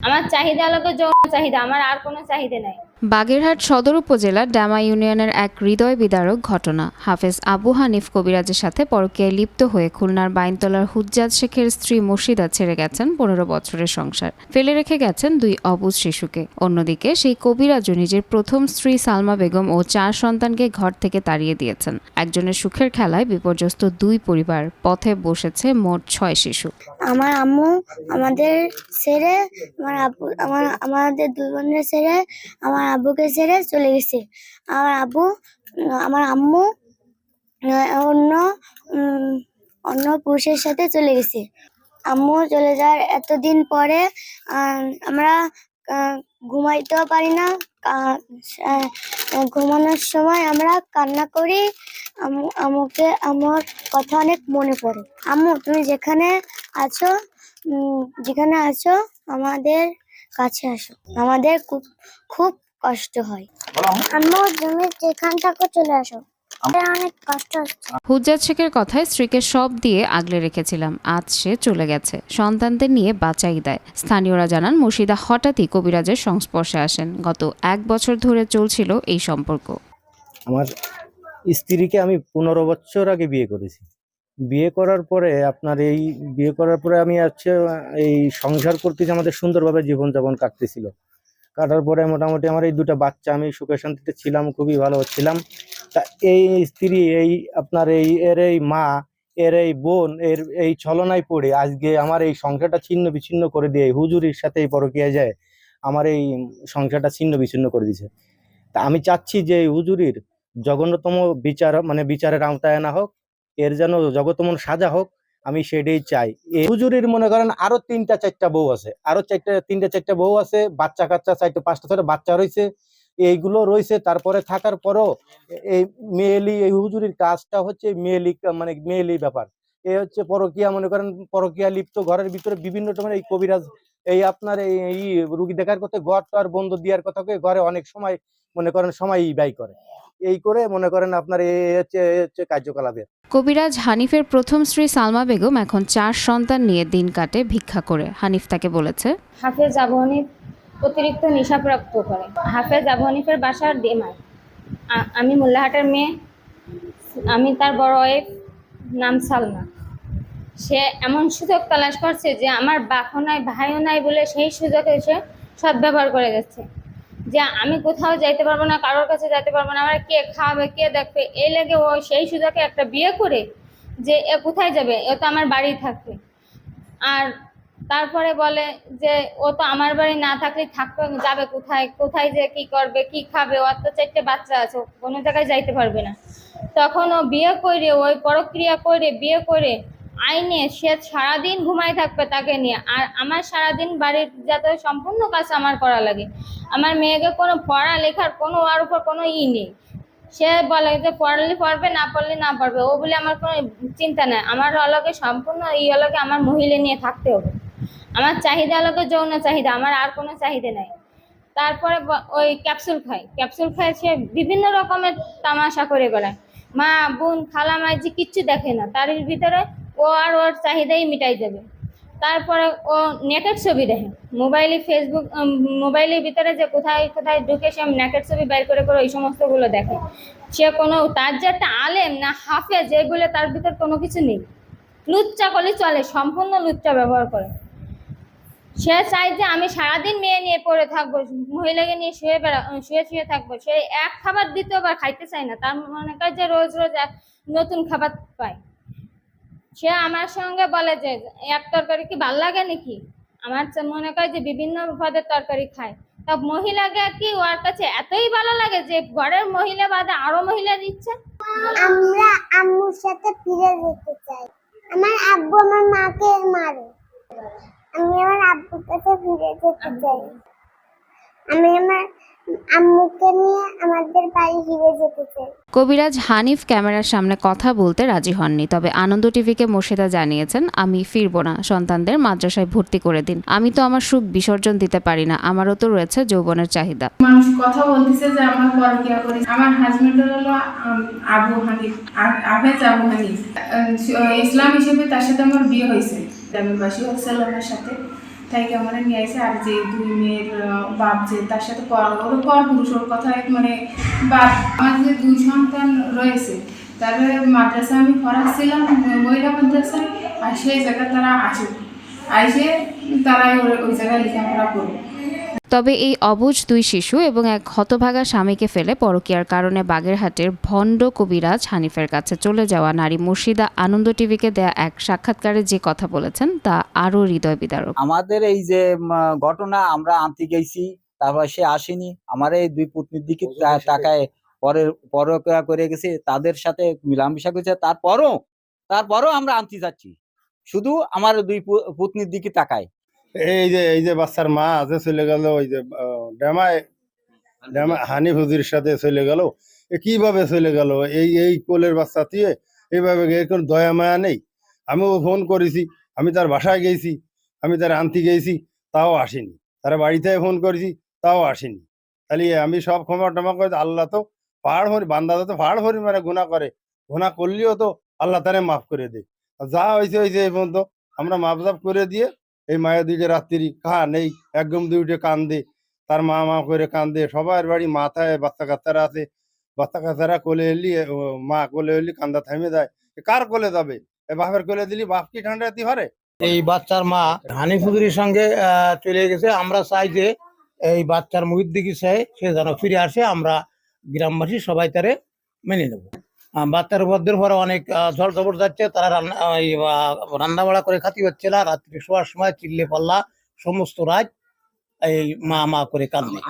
আমার চাহিদা হলো যৌন চাহিদা আমার আর কোনো চাহিদা নাই। বাগেরহাট সদর উপজেলার ডামা ইউনিয়নের এক হৃদয় বিদারক ঘটনা। হাফেজ আবু হানিফ কবিরাজের সাথে পরকীয়ায় লিপ্ত হয়ে খুলনার বাইনতলার হুজ্জাজ শেখের স্ত্রী মুর্শিদা ছেড়ে গেছেন পনেরো বছরের সংসার। ফেলে রেখে গেছেন দুই অবুজ শিশুকে। অন্যদিকে সেই কবিরাজও নিজের প্রথম স্ত্রী সালমা বেগম ও চার সন্তানকে ঘর থেকে তাড়িয়ে দিয়েছেন। একজনের সুখের খেলায় বিপর্যস্ত দুই পরিবার পথে বসেছে মোট ছয় শিশু। আমার আম্মু আমাদের ছেড়ে আমার আমাদের দুই বোনের ছেড়ে, আমার আব্বুকে ছেড়ে চলে গেছে। আমার আব্বু, আমার আম্মু অন্য অন্য পুরুষের সাথে চলে গেছে। আম্মু চলে যাওয়ার এতদিন পরে আমরা ঘুমাইতেও পারি না। ঘুমানোর সময় আমরা কান্না করি। আম্মুকে আমার কথা অনেক মনে পড়ে। আম্মু, তুমি যেখানে আছো যেখানে আছো, আমাদের কাছে আসো। আমাদের খুব খুব কষ্ট হয়। আম্মু তুমি যেখান থেকে চলে আসো। আমাদের অনেক কষ্ট হচ্ছে। হুজ্জাজ শেখের কথায় স্ত্রীকে সব দিয়ে আগলে রেখেছিলাম। আজ সে চলে গেছে। সন্তানদের নিয়ে বাঁচাই দেয়। স্থানীয়রা জানান মুর্শিদা হঠাৎই কবিরাজের সংস্পর্শে আসেন। গত এক বছর ধরে চলছিল এই সম্পর্ক। আমার স্ত্রীকে আমি পনেরো বছর আগে বিয়ে করেছি। বিয়ে করার পরে আপনার এই বিয়ে করার পরে আমি হচ্ছে এই সংসার করতে যে আমাদের সুন্দরভাবে জীবনযাপন কাটতেছিল। কাটার পরে মোটামুটি আমার এই দুটো বাচ্চা, আমি সুখে শান্তিতে ছিলাম, খুবই ভালো ছিলাম। তা এই স্ত্রী, এই আপনার এই, এর এই মা, এর এই বোন, এর এই ছলনায় পড়ে, আজকে আমার এই সংসারটা ছিন্ন বিচ্ছিন্ন করে দিয়ে হুজুরির সাথে এই পরকিয়া যায়, আমার এই সংসারটা ছিন্ন বিচ্ছিন্ন করে দিছে তা আমি চাচ্ছি যে এই হুজুরির জঘন্যতম বিচার মানে বিচারের আওতায় আনা হোক, এর যেন জগতমন সাজা হোক আমি সেটাই চাই। এই হুজুরির মনে করেন আরও তিনটা, চারটা বউ আছে। আরও চারটা, তিনটা, চারটা বউ আছে, বাচ্চা কাচ্চা চারটা, পাঁচটা, ছয়টা বাচ্চা রয়েছে। এইগুলো রয়েছে, তারপরে থাকার পরও এই মেয়েলি, এই হুজুরির কাজটা হচ্ছে মেয়েলি মানে মেয়েলি ব্যাপার। এ হচ্ছে পরকিয়া, মনে করেন পরকিয়া লিপ্ত ঘরের ভিতরে বিভিন্ন রকমের এই কবিরাজ, এই আপনার এই রুগী দেখার কথা ঘর তো আর বন্ধ দেওয়ার কথা ঘরে অনেক সময় মনে করেন সময় ব্যয় করে। এই করে মনে করেন আপনার এই হচ্ছে হচ্ছে কার্যকলাপের। কবিরাজ হানিফের প্রথম স্ত্রী সালমা বেগম এখন চার সন্তান নিয়ে দিন কাটে ভিক্ষা করে। হানিফ তাকে বলেছে হাফেজ আবু হানিফ অতিরিক্ত নেশাপ্রাপ্ত করে। হাফেজ আবু হানিফের বাসার ডিমায় আ- আমি মোল্লাহাটের মেয়ে আমি তার বড় ওয়াইফ নাম সালমা। সে এমন সুযোগ তালাশ করছে যে আমার বাপও নাই ভাইও নাই বলে সেই সুযোগে সে সদ্ব্যবহার করে যাচ্ছে। যে আমি কোথাও যাইতে পারব না, কারোর কাছে যাইতে পারব না, আমার কে খাওয়াবে, কে দেখবে? এই লেগে ও সেই সুযোগে একটা বিয়ে করে যে এ কোথায় যাবে? এ তো আমার বাড়ি থাকবে। আর তারপরে বলে যে ও তো আমার বাড়ি না থাকলে থাকবে, যাবে কোথায়? কোথায় যে কি করবে, কি খাবে? ওর তো চারটে বাচ্চা আছে কোনো জায়গায় যাইতে পারবে না। তখন ও বিয়ে করে ওই পরক্রিয়া করে বিয়ে করে আইনে সে সারাদিন ঘুমাই থাকবে তাকে নিয়ে। আর আমার সারাদিন বাড়ির যাতে সম্পূর্ণ কাজ আমার করা লাগে। আমার মেয়েকে কোনো পড়ালেখার কোনো ওর উপর কোনো ই নেই। সে বলে যে পড়লে পড়বে, না পড়লে না পড়বে। ও বলে আমার কোনো চিন্তা নেই। আমার অলগে সম্পূর্ণ ই অলগে আমার মহিলা নিয়ে থাকতে হবে। আমার চাহিদা অলগে যৌন চাহিদা। আমার আর কোনো চাহিদা নাই। তারপরে ওই ক্যাপসুল খাই ক্যাপসুল খায় সে বিভিন্ন রকমের তামাশা করে বেড়ায়। মা, বোন খালা মাইজি কিচ্ছু দেখে না। তার ভিতরে ও আর ওর চাহিদাই মিটাই যাবে তারপরে ও নেটের ছবি দেখে। মোবাইলে ফেসবুক মোবাইলের ভিতরে যে কোথায় কোথায় ঢুকে সে নেটের ছবি বের করে করে ওই সমস্তগুলো দেখে। সে কোনো, তার যে একটা আলেম না হাফে যেগুলো তার ভিতর কোনো কিছু নেই। লুচ্চা করলে চলে, সম্পূর্ণ লুচ্চা ব্যবহার করে। সে চাই যে আমি সারাদিন মেয়ে নিয়ে পড়ে থাকব, মহিলাকে নিয়ে শুয়ে বেড়া শুয়ে শুয়ে থাকব। সে এক খাবার দ্বিতীয়বার খাইতে চায় না। তার মনে করে যে রোজ রোজ এক নতুন খাবার পায়। সে আমার সঙ্গে বলে যে, এক তরকারি কি ভালো লাগে নাকি? আমার মনে করে যে বিভিন্ন পদের তরকারি খায়। তা মহিলাকে কি ওর কাছে এতই ভালো লাগে যে ঘরের মহিলা বাদে আরও মহিলা দিচ্ছে আমরা আম্মুর সাথে ফিরে যেতে চাই। আমার আব্বু আমার মাকে মারে। আমি আমার আব্বুর কাছে ফিরে যেতে চাই। আমি আমার আম্মুকে নিয়ে আমাদের বাড়ি ফিরে যেতে চাই। কবিরাজ হানিফ ক্যামেরার সামনে কথা বলতে রাজি হননি তবে আনন্দ টিভিকে মোর্শেদা জানিয়েছেন আমি ফিরবো না সন্তানদের মাদ্রাসায় ভর্তি করে দিন। আমি তো আমার সুখ বিসর্জন দিতে পারি না আমারও তো রয়েছে যৌবনের চাহিদা। মানুষ কথা বলতেছে যে আমার পরকিয়া করি। আমার হাজবেন্ড হলো আবু হানিফ আফেজ আবু হানিফ। ইসলাম হিসেবে তার সাথে আমার বিয়ে হয়েছে। গ্রামের বাসী সাথে। তাই আমার নিয়ে আসে আর যে দুই মেয়ের বাপ যে তার সাথে পর ওর পর পুরুষ, ওর কথা মানে বাপ, আমার যে দুই সন্তান রয়েছে তারপরে মাদ্রাসা আমি পড়াচ্ছিলাম, মহিলা মাদ্রাসায়, আর সেই জায়গায় তারা আসে। আইসে তারাই ওই জায়গায় লেখাপড়া করবে তবে এই অবুঝ দুই শিশু এবং এক হতভাগা স্বামীকে ফেলে পরকীয়ার কারণে বাগেরহাটের ভণ্ড কবিরাজ হানিফের কাছে চলে যাওয়া নারী মুর্শিদা আনন্দ টিভিকে দেয়া এক সাক্ষাৎকারে যে কথা বলেছেন তা আরও হৃদয় বিদারক আমাদের এই যে ঘটনা আমরা আনতে গেছি তারপর সে আসেনি। আমার এই দুই পত্নীর দিকে তাকায় পরে পরকিয়া করে গেছে তাদের সাথে মিলামিশা করেছে তারপরও তারপরও আমরা আনতে যাচ্ছি। শুধু আমার দুই পু- পত্নীর দিকে তাকায়। এই যে এই যে বাচ্চার মা আছে, চলে গেল ওই যে ডেমায় ডেমা হানি হুজুর সাথে চলে গেল। কীভাবে চলে গেল? এই এই কোলের বাচ্চা দিয়ে এইভাবে কোনো দয়া মায়া নেই। আমিও ফোন করেছি, আমি তার বাসায় গেছি, আমি তার আনতে গেছি, তাও আসেনি। তার বাড়িতে ফোন করেছি, তাও আসেনি। তাহলে আমি সব ক্ষমা টমা করে আল্লাহ তো পাহাড় হরি বান্দা তো পাহাড় হরি মানে গুণা করে। গুণা করলেও তো আল্লাহ তারে মাফ করে দে আর যা হয়েছে হয়েছে এই পর্যন্ত। আমরা মাপ জাপ করে দিয়ে এই মায়ের দিকে রাত্রি কাহা নেই। একদম উঠে কান্দে। তার মা মা করে কান্দে। সবার বাড়ি মাথায় বাচ্চা কাচ্চারা আছে। বাচ্চা কাচ্চারা কোলে এলি মা কোলে এলি, কান্দা থেমে যায়। কার কোলে যাবে? এ বাপের কোলে দিলি, বাপ কি ঠান্ডা দিতে পারে এই বাচ্চার মা হানি ফুদুরির সঙ্গে চলে গেছে। আমরা চাই যে এই বাচ্চার মুহির দিকে সে যেন ফিরে আসে। আমরা গ্রামবাসী সবাই তারে মেনে নেব। বাচ্চার উপদ্রের পরে অনেক জল ঝবর যাচ্ছে, তারা রান্না রান্না বাড়া করে খাতি হচ্ছে না, রাত্রি শোয়ার সময় চিল্লে পাল্লা, সমস্ত রাত এই মা মা করে কান্দে